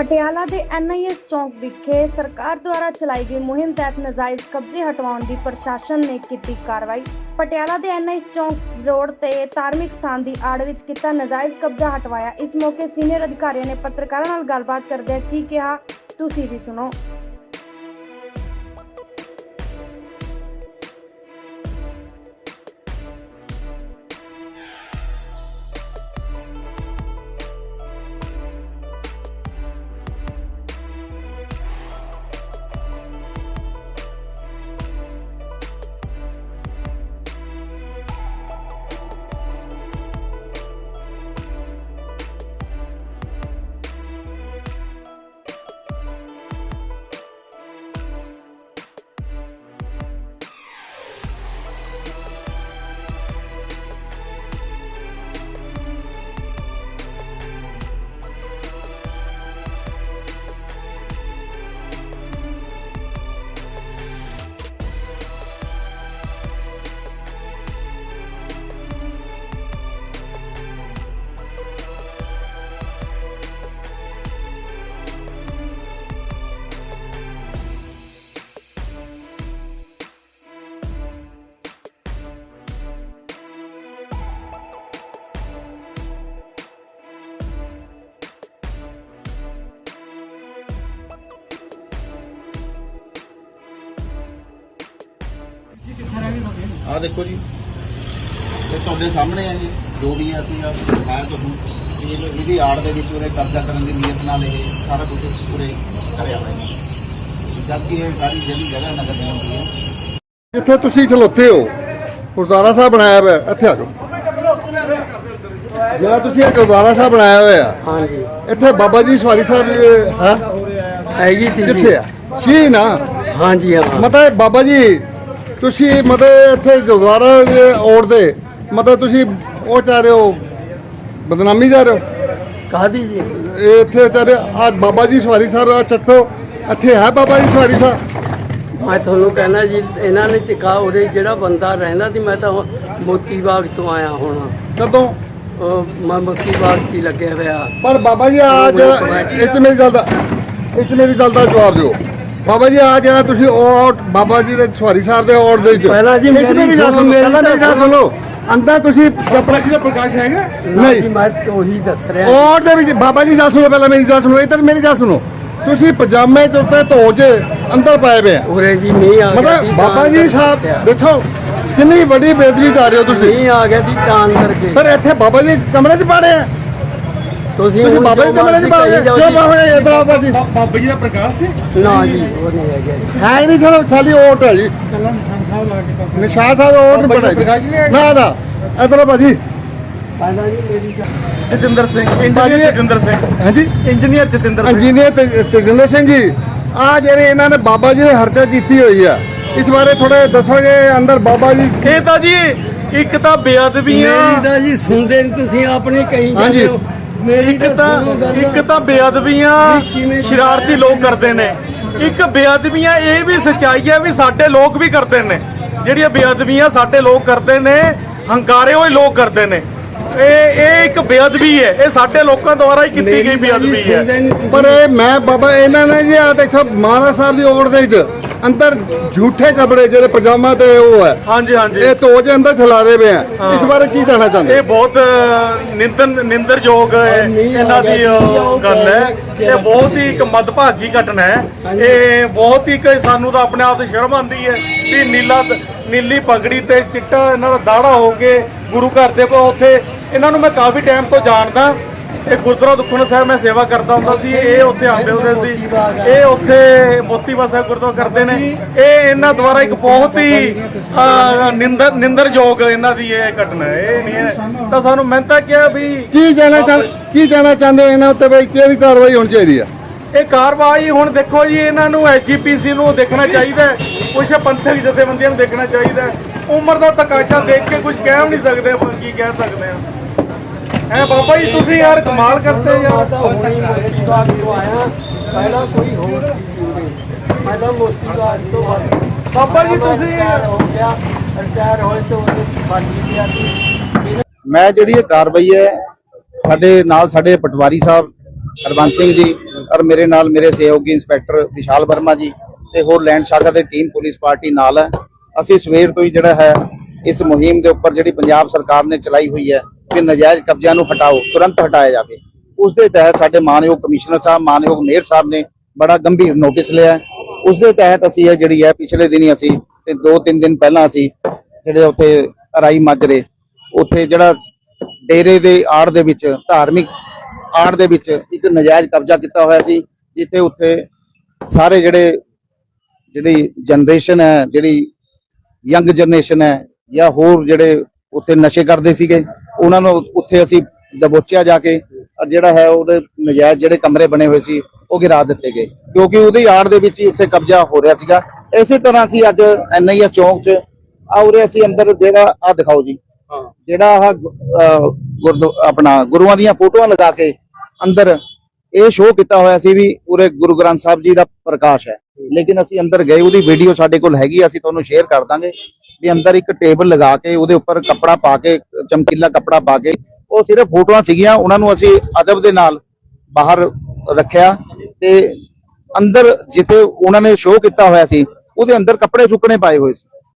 ਪਟਿਆਲਾ ਦੇ ਐਨਆਈਐਸ ਚੌਂਕ ਵਿਖੇ ਸਰਕਾਰ ਦੁਆਰਾ ਚਲਾਈ ਗਈ ਮੁਹਿੰਮ ਤਹਿਤ ਨਜਾਇਜ਼ ਕਬਜ਼ੇ ਹਟਵਾਉਣ ਦੀ ਪ੍ਰਸ਼ਾਸਨ ਨੇ ਕੀਤੀ ਕਾਰਵਾਈ। ਪਟਿਆਲਾ ਦੇ ਐਨਆਈਐਸ ਚੌਂਕ ਰੋਡ ਤੇ ਧਾਰਮਿਕ ਸਥਾਨ ਦੀ ਆੜ ਵਿੱਚ ਕੀਤਾ ਨਜਾਇਜ਼ ਕਬਜ਼ਾ ਹਟਵਾਇਆ। ਇਸ ਮੌਕੇ ਸੀਨੀਅਰ ਅਧਿਕਾਰੀਆਂ ਨੇ ਪੱਤਰਕਾਰਾਂ ਨਾਲ ਗੱਲਬਾਤ ਕਰਦਿਆਂ ਕੀ ਕਿਹਾ, ਤੁਸੀਂ ਵੀ ਸੁਣੋ। ਆ ਦੇਖੋ ਜੀ। ਇਹ ਤੁਹਾਡੇ ਸਾਹਮਣੇ ਆ ਜੀ ਜੋ ਵੀ ਹੈ ਅਸੀਂ ਆ ਦਿਖਾਇਆ ਤੁਹਾਨੂੰ। ਇਹ ਇਹਦੀ ਆੜ ਦੇ ਵਿੱਚ ਉਰੇ ਕਬਜ਼ਾ ਕਰਨ ਦੀ ਨੀਅਤ ਨਾਲ ਇਹ ਸਾਰਾ ਕੁਝ ਉਰੇ ਕਰਿਆ ਹੋਇਆ ਹੈ ਜਦ ਕਿ ਇਹ ਸਾਰੀ ਜਿਹੜੀ ਜਗ੍ਹਾ ਨਗਰ ਨਿਗਮ ਦੀ ਹੈ ਜਿੱਥੇ ਤੁਸੀਂ ਖਲੋਤੇ ਹੋ ਗੁਰਦੁਆਰਾ ਸਾਹਿਬ ਬਣਾਇਆ ਹੋਇਆ ਇੱਥੇ ਆ ਜਾਓ। ਜਿਹੜਾ ਤੁਸੀਂ ਇਹ ਗੁਰਦੁਆਰਾ ਸਾਹਿਬ ਬਣਾਇਆ ਹੋਇਆ ਹਾਂਜੀ। ਇੱਥੇ ਬਾਬਾ ਜੀ ਸਵਾਰੀ ਸਾਹਿਬ ਹੈ? ਹੈਗੀ ਸੀ ਜੀ। ਕਿੱਥੇ ਆ? ਸੀ ਨਾ ਹਾਂਜੀ ਹਾਂ। ਮਤਲਬ ਬਾਬਾ ਜੀ ਤੁਸੀਂ ਮਤਲਬ ਇੱਥੇ ਗੁਰਦੁਆਰਾ ਦੇ ਔੜ ਦੇ ਮਤਲਬ ਤੁਸੀਂ ਉਹ ਚਾਹ ਰਹੇ ਹੋ ਬਦਨਾਮੀ ਜਾ ਰਹੇ ਹੋ? ਕਾਦੀ ਜੀ? ਇਹ ਇੱਥੇ ਰਹੇ ਆ ਬਾਬਾ ਜੀ ਸਵਾਰੀ ਸਾਹਿਬ ਆ ਚੱਥੋ ਇੱਥੇ ਹੈ ਬਾਬਾ ਜੀ ਸਵਾਰੀ ਸਾਹਿਬ? ਮੈਂ ਤੁਹਾਨੂੰ ਕਹਿਣਾ ਜੀ ਇਹਨਾਂ ਨੇ ਚਕਾ ਉਰੇ ਜਿਹੜਾ ਬੰਦਾ ਰਹਿੰਦਾ ਸੀ ਮੈਂ ਤਾਂ ਹੁਣ ਮੋਤੀ ਬਾਗ ਤੋਂ ਆਇਆ ਹੁਣ। ਕਦੋਂ? ਉਹ ਮੈਂ ਮੋਤੀ ਬਾਗ 'ਚ ਹੀ ਲੱਗਿਆ ਹੋਇਆ। ਪਰ ਬਾਬਾ ਜੀ ਆ ਜਿਹੜਾ 'ਚ ਮੇਰੀ ਗੱਲ ਦਾ 'ਚ ਮੇਰੀ ਗੱਲ ਦਾ ਜਵਾਬ ਦਿਓ। ਬਾਬਾ ਜੀ ਆ ਜਿਹੜਾ ਤੁਸੀਂ ਉਹ ਬਾਬਾ ਜੀ ਦੇ ਸਵਾਰੀ ਸਾਹਿਬ ਦੇ ਔਰ ਦੇ ਵਿੱਚ। ਪਹਿਲਾਂ ਜੀ ਮੇਰੀ ਸੁਣੋ, ਪਹਿਲਾਂ ਮੇਰੀ ਗੱਲ ਤਾਂ ਸੁਣੋ। ਅੰਦਰ ਤੁਸੀਂ ਆਪਣਾ ਕਿਹਦਾ ਪ੍ਰਕਾਸ਼ ਹੈਗਾ? ਜੀ ਨਹੀਂ ਮੈਂ ਉਹੀ ਦੱਸ ਰਿਹਾ। ਔਰ ਦੇ ਵਿੱਚ ਬਾਬਾ ਜੀ ਗੱਲ ਸੁਣੋ ਪਹਿਲਾਂ ਮੇਰੀ ਗੱਲ ਸੁਣੋ ਇੱਧਰ ਮੇਰੀ ਗੱਲ ਸੁਣੋ। ਤੁਸੀਂ ਪਜਾਮੇ ਦੇ ਉੱਤੇ ਧੋ ਕੇ ਅੰਦਰ ਪਾਏ ਆ। ਉਰੇ ਜੀ ਮੀਂਹ ਆ ਮਤਲਬ ਬਾਬਾ ਤਾਂ ਜੀ ਸਾਹਿਬ ਦੇਖੋ ਕਿੰਨੀ ਵੱਡੀ ਬੇਦਬੀ ਕਰ ਰਹੇ ਹੋ ਤੁਸੀਂ। ਮੀਂਹ ਆ ਗਿਆ ਸੀ ਤਾਂ ਕਰਕੇ ਪਰ ਇੱਥੇ ਬਾਬਾ ਜੀ ਕਮਰੇ 'ਚ ਪਾੜੇ ਆ। ਤੁਸੀਂ ਤੁਸੀਂ ਬਾਬਾ ਜੀ ਜੋ 'ਚ ਮਰਜ਼ੀ ਪਾੜੇ ਕਹੀ ਜਾਓ ਕਿਉਂ ਜੀ। ਬਾਬਾ ਜੀ ਇੱਧਰ ਆਓ ਬਾਬਾ ਜੀ ਬਾਬਾ ਜੀ ਦਾ ਪ੍ਰਕਾਸ਼ ਸੀ? ਨਾ ਜੀ ਉਹ ਨਹੀਂ ਹੈਗਾ ਜੀ। ਹੈ ਹੀ ਨਹੀਂ ਥਾ ਖਾਲੀ ਓਟ ਹੈ ਜੀ। ਕੱਲਾ ਨਿਸ਼ਾਨ ਸਾਹਿਬ ਲਾ ਕੇ ਤਾਂ ਨਿਸ਼ਾਨ ਸਾਹਿਬ ਦਾ ਓਟ ਨਹੀਂ ਬਾਬਾ ਜੀ? ਨਾ ਨਾ। ਇੱਧਰ ਭਾਜੀ। ਜੀ ਜਤਿੰਦਰ ਸਿੰਘ ਇੰਜੀਨੀਅਰ ਜਤਿੰਦਰ ਸਿੰਘ। ਹਾਂਜੀ? ਇੰਜੀਨੀਅਰ ਜਤਿੰਦਰ ਸਿੰਘ। ਇੰਜੀਨੀਅਰ ਤੇ- ਤੇਜਿੰਦਰ ਸਿੰਘ ਜੀ ਆ ਜਿਹੜੇ ਇਹਨਾਂ ਨੇ ਬਾਬਾ ਜੀ ਨੇ ਹਰਕਤ ਕੀਤੀ ਹੋਈ ਆ। ਇਸ ਬਾਰੇ ਥੋੜੇ ਦੱਸੋਗੇ ਅੰਦਰ ਬਾਬਾ ਜੀ ਇਹ ਤਾਂ ਜੀ ਇੱਕ ਤਾਂ ਬੇਅਦਬੀਆਂ। ਮੇਰੀ ਤਾਂ ਜੀ ਸੁਣਦੇ ਨਹੀਂ ਤੁਸੀਂ ਆਪਣੀ ਕਹੀ ਹਾਂਜੀ। ਜਾਂਦੇ ਹੋ। ਮੇਰੀ ਇੱਕ ਤਾਂ। ਇੱਕ ਤਾਂ ਬੇਅਦਬੀਆਂ ਸ਼ਰਾਰਤੀ ਲੋਕ ਕਰਦੇ ਨੇ ਇੱਕ ਬੇਅਦਬੀਆਂ ਇਹ ਵੀ ਸੱਚਾਈ ਹੈ ਵੀ ਸਾਡੇ ਲੋਕ ਵੀ ਕਰਦੇ ਨੇ ਜਿਹੜੀਆਂ ਬੇਅਦਬੀਆਂ ਸਾਡੇ ਲੋਕ ਕਰਦੇ ਨੇ ਹੰਕਾਰੇ ਹੋਏ ਲੋਕ ਕਰਦੇ ਨੇ ਇਹ ਇਹ ਇੱਕ ਬੇਅਦਬੀ ਹੈ ਇਹ ਸਾਡੇ ਲੋਕਾਂ ਦੁਆਰਾ ਹੀ ਕੀਤੀ ਗਈ ਬੇਅਦਬੀ ਹੈ। ਪਰ ਇਹ ਮੈਂ ਬਾਬਾ ਇਹਨਾਂ ਨੇ ਜੀ ਆ ਦੇਖੋ ਮਹਾਰਾਜ ਸਾਹਿਬ ਦੀ ਓਟ ਦੇ ਵਿੱਚ ਅੰਦਰ ਝੂਠੇ ਕਪੜੇ ਜਿਹੜੇ ਪਜਾਮਾ ਤੇ ਉਹ ਹੈ। ਹਾਂਜੀ ਹਾਂਜੀ। ਇਹ ਧੋ ਕੇ ਅੰਦਰ ਖਿਲਾਰੇ ਪਏ ਆ। ਇਸ ਬਾਰੇ ਕੀ ਕਹਿਣਾ ਚਾਹੁੰਦੇ? ਇਹ ਬਹੁਤ ਨਿੰਦਨ ਨਿੰਦਰਯੋਗ ਇਹਨਾਂ ਦੀ ਗੱਲ ਹੈ। ਇਹ ਬਹੁਤ ਹੀ ਇੱਕ ਮਦਭਾਗੀ ਘਟਨਾ ਹੈ। ਇਹ ਬਹੁਤ ਹੀ ਕਿ ਸਾਨੂੰ ਤਾਂ ਆਪਣੇ ਆਪ ਤੇ ਸ਼ਰਮ ਆਉਂਦੀ ਹੈ ਵੀ ਨੀਲਾ ਨੀਲੀ ਪਗੜੀ ਤੇ ਚਿੱਟਾ ਇਹਨਾਂ ਦਾ ਦਾੜਾ ਹੋ ਕੇ ਗੁਰੂ ਘਰ ਦੇ ਕੋਲ ਉੱਥੇ ਇਹਨਾਂ ਨੂੰ ਮੈਂ ਕਾਫੀ ਟਾਈਮ ਤੋਂ ਜਾਣਦਾ। ਇਹ ਗੁਰਦੁਆਰਾ ਦੁੱਖਣ ਸਾਹਿਬ ਮੈਂ ਸੇਵਾ ਕਰਦਾ ਹੁੰਦਾ ਸੀ ਇਹ ਉੱਥੇ ਆਉਂਦੇ ਹੁੰਦੇ ਸੀ। ਇਹ ਉੱਥੇ ਮੋਤੀਬਾ ਸਾਹਿਬ ਗੁਰਦੁਆਰਾ ਕਰਦੇ ਨੇ। ਇਹ ਇਹਨਾਂ ਦੁਆਰਾ ਇੱਕ ਬਹੁਤ ਹੀ ਨਿੰਦਰ ਨਿੰਦਰਯੋਗ ਇਹਨਾਂ ਦੀ ਇਹ ਘਟਨਾ ਹੈ। ਇਹ ਨਹੀਂ ਹੈ। ਤਾਂ ਸਾਨੂੰ ਮੈਂ ਤਾਂ ਕਿਹਾ ਵੀ ਕੀ ਕਹਿਣਾ ਚਾਹ ਕੀ ਕਹਿਣਾ ਚਾਹੁੰਦੇ ਹੋ ਇਹਨਾਂ ਉੱਤੇ ਬਈ? ਕਿਹੜੀ ਕਾਰਵਾਈ ਹੋਣੀ ਚਾਹੀਦੀ ਆ? ਇਹ ਕਾਰਵਾਈ ਹੁਣ ਦੇਖੋ ਜੀ ਇਹਨਾਂ ਨੂੰ ਐਜੀਪੀਸੀ ਨੂੰ ਦੇਖਣਾ ਚਾਹੀਦਾ ਕੁਝ ਪੰਥਕ ਜਥੇਬੰਦੀਆਂ ਨੂੰ ਦੇਖਣਾ ਚਾਹੀਦਾ ਉਮਰ ਦਾ ਤਕਾਜ਼ਾ ਦੇਖ ਕੇ ਕੁਝ ਕਹਿ ਨਹੀਂ ਸਕਦੇ ਆਪਾਂ ਕੀ ਕਹਿ ਸਕਦੇ ਆ ਐ ਬਾਬਾ ਜੀ ਤੁਸੀਂ ਯਾਰ ਕਮਾਲ ਕਰਦੇ ਮੈਂ ਯਾਰ ਮੋਤੀ ਤੋਂ ਆਇਆ। ਪਹਿਲਾਂ ਕੋਈ ਹੋਰ ਮੈਂ ਤਾਂ ਮੋਤੀ ਬਾਗ ਤੋਂ ਬਾਅਦ ਬਾਬਾ ਜੀ ਤੁਸੀਂ ਹੋ ਗਿਆ। ਰਿਟਾਇਰ ਹੋਏ ਤੋਂ ਬਾਜੀ ਗਿਆ ਸੀ। ਮੈਂ ਜਿਹੜੀ ਇਹ ਕਾਰਵਾਈ ਹੈ ਸਾਡੇ ਨਾਲ ਸਾਡੇ ਪਟਵਾਰੀ ਸਾਹਿਬ ਹਰਬੰਸ ਸਿੰਘ ਜੀ ਔਰ ਮੇਰੇ ਨਾਲ ਮੇਰੇ ਸਹਿਯੋਗੀ ਇੰਸਪੈਕਟਰ ਵਿਸ਼ਾਲ ਵਰਮਾ ਜੀ ਤੇ ਹੋਰ ਲੈਂਡ ਸ਼ਾਖਾ ਦੇ ਟੀਮ ਪੁਲਿਸ ਪਾਰਟੀ ਨਾਲ ਹੈ। ਅਸੀਂ ਸਵੇਰ ਤੋਂ ਹੀ ਜਿਹੜਾ ਹੈ ਇਸ ਮੁਹਿੰਮ ਦੇ ਉੱਪਰ ਜਿਹੜੀ ਪੰਜਾਬ ਸਰਕਾਰ ਨੇ ਚਲਾਈ ਹੋਈ ਹੈ ਕਿ ਨਜਾਇਜ਼ ਕਬਜ਼ਿਆਂ ਨੂੰ ਹਟਾਓ, ਤੁਰੰਤ ਹਟਾਇਆ ਜਾਵੇ ਉਸ ਦੇ ਤਹਿਤ ਸਾਡੇ ਮਾਨਯੋਗ ਕਮਿਸ਼ਨਰ ਸਾਹਿਬ, ਮਾਨਯੋਗ ਮੇਅਰ ਸਾਹਿਬ ਨੇ ਬੜਾ ਗੰਭੀਰ ਨੋਟਿਸ ਲਿਆ ਹੈ। ਉਸ ਦੇ ਤਹਿਤ ਅਸੀਂ ਇਹ ਜਿਹੜੀ ਹੈ, ਪਿਛਲੇ ਦਿਨੀ ਅਸੀਂ ਤੇ 2-3 ਦਿਨ ਪਹਿਲਾਂ ਅਸੀਂ ਜਿਹੜੇ ਉੱਥੇ ਰਾਈ ਮਾਜਰੇ ਉੱਥੇ ਜਿਹੜਾ ਡੇਰੇ ਦੇ ਆੜ ਦੇ ਵਿੱਚ, ਧਾਰਮਿਕ ਆੜ ਦੇ ਵਿੱਚ ਇੱਕ ਨਜਾਇਜ਼ ਕਬਜ਼ਾ ਕੀਤਾ ਹੋਇਆ ਸੀ, ਜਿੱਥੇ ਉੱਥੇ ਸਾਰੇ ਜਿਹੜੇ, ਜਿਹੜੀ ਜਨਰੇਸ਼ਨ ਹੈ, ਜਿਹੜੀ ਯੰਗ ਜਨਰੇਸ਼ਨ ਹੈ ਜਾਂ ਹੋਰ ਜਿਹੜੇ ਉੱਥੇ ਨਸ਼ੇ ਕਰਦੇ ਸੀਗੇ ਉਹਨਾਂ ਨੂੰ ਉੱਥੇ ਅਸੀਂ ਦਬੋਚਿਆ ਜਾ ਕੇ ਔਰ ਜਿਹੜਾ ਹੈ ਉਹਦੇ ਨਜਾਇਜ਼ ਜਿਹੜੇ ਕਮਰੇ ਬਣੇ ਹੋਏ ਸੀ ਉਹ ਗਿਰਾ ਦਿੱਤੇ ਗਏ। ਕਿਉਂਕਿ ਉਹਦੀ ਆੜ ਦੇ ਵਿੱਚ ਹੀ ਉੱਥੇ ਕਬਜ਼ਾ ਹੋ ਰਿਹਾ ਸੀਗਾ। ਇਸੇ ਤਰ੍ਹਾਂ ਅਸੀਂ ਅੱਜ ਐਨਆਈਏ ਚੌਂਕ 'ਚ ਆ ਉਰੇ ਅਸੀਂ ਅੰਦਰ ਜਿਹੜਾ ਆ ਦਿਖਾਓ ਜੀ। ਹਾਂ। ਜਿਹੜਾ ਅਹ ਗੁਰਦੁ ਆਪਣਾ ਗੁਰੂਆਂ ਦੀਆਂ ਫੋਟੋਆਂ ਲਗਾ ਕੇ ਅੰਦਰ ਇਹ ਸ਼ੋਅ ਕੀਤਾ ਹੋਇਆ ਸੀ ਵੀ ਉਰੇ ਗੁਰੂ ਗ੍ਰੰਥ ਸਾਹਿਬ ਜੀ ਦਾ ਪ੍ਰਕਾਸ਼ ਹੈ। ਲੇਕਿਨ ਅਸੀਂ ਅੰਦਰ ਗਏ ਉਹਦੀ ਵੀਡੀਓ ਸਾਡੇ ਕੋਲ ਹੈਗੀ ਆ, ਅਸੀਂ ਤੁਹਾਨੂੰ ਸ਼ੇਅਰ ਕਰ ਦਾਂਗੇ। ਵੀ ਅੰਦਰ ਇੱਕ ਟੇਬਲ ਲਗਾ ਕੇ ਉਹਦੇ ਉੱਪਰ ਕੱਪੜਾ ਪਾ ਕੇ, ਚਮਕੀਲਾ ਕੱਪੜਾ ਪਾ ਕੇ, ਉਹ ਸਿਰਫ ਫੋਟੋਆਂ ਸੀਗੀਆਂ, ਉਹਨਾਂ ਨੂੰ ਅਸੀਂ ਅਦਬ ਦੇ ਨਾਲ ਬਾਹਰ ਰੱਖਿਆ ਤੇ ਅੰਦਰ ਜਿੱਥੇ ਉਹਨਾਂ ਨੇ ਸ਼ੋਅ ਕੀਤਾ ਹੋਇਆ ਸੀ, ਉਹਦੇ ਅੰਦਰ ਕੱਪੜੇ ਸੁੱਕਣੇ ਪਾਏ ਹੋਏ ਸੀ।